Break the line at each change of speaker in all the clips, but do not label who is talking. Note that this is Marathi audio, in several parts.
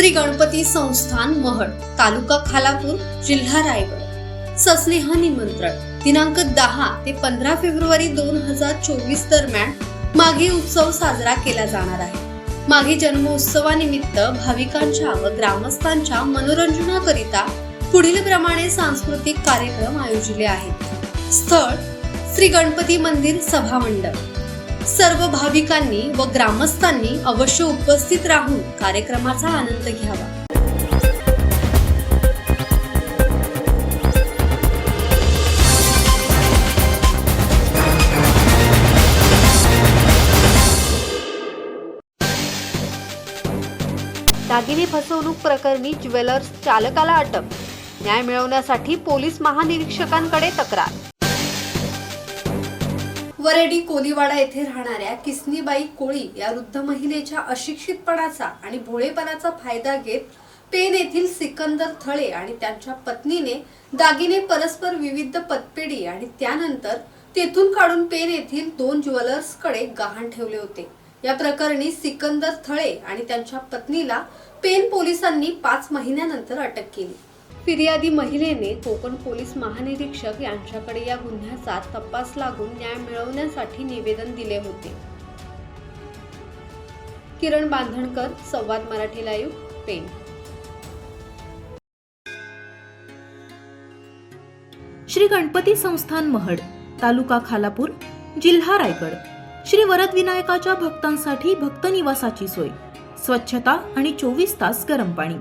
श्री गणपती संस्थान महड तालुका खालापूर जिल्हा रायगड. सस्नेह निमंत्रण दिनांक दहा ते पंधरा फेब्रुवारी दोन हजार चोवीस दरम्यान माघी उत्सव साजरा केला जाणार आहे. माघी जन्मोत्सवानिमित्त भाविकांच्या व ग्रामस्थांच्या मनोरंजनाकरिता पुढील प्रमाणे सांस्कृतिक कार्यक्रम आयोजिले आहेत. स्थळ श्री गणपती मंदिर सभामंडप. सर्व भाविकांनी व ग्रामस्थांनी अवश्य उपस्थित राहून कार्यक्रमाचा आनंद घ्यावा. दागिने फसवणूक प्रकरणी ज्वेलर्स चालकाला अटक. न्याय मिळवण्यासाठी पोलीस महानिरीक्षकांकडे तक्रार. वरेडी कोलीवाडा येथे राहणाऱ्या किसनीबाई कोळी या वृद्ध महिलेच्या अशिक्षितपणाचा आणि भोळेपणाचा फायदा घेत पेन येथील सिकंदर थळे आणि त्यांच्या पत्नीने दागिने परस्पर विविध पतपेढी आणि त्यानंतर तेथून काढून पेन येथील दोन ज्वेलर्सकडे गहाण ठेवले होते. या प्रकरणी सिकंदर थळे आणि त्यांच्या पत्नीला पेन पोलिसांनी पाच महिन्यानंतर अटक केली. फिर्यादी महिलेने कोकण पोलीस महानिरीक्षक यांच्याकडे या गुन्ह्याचा तपास लागून न्याय मिळवण्यासाठी निवेदन दिले होते. किरण बांधणकर संवाद मराठी लाईव्ह पेन
श्री गणपती संस्थान महड तालुका खालापूर जिल्हा रायगड. श्री वरद विनायकाच्या भक्तांसाठी भक्त निवासाची सोय स्वच्छता आणि चोवीस तास गरम पाणी.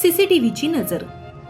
सीसीटीव्हीची नजर.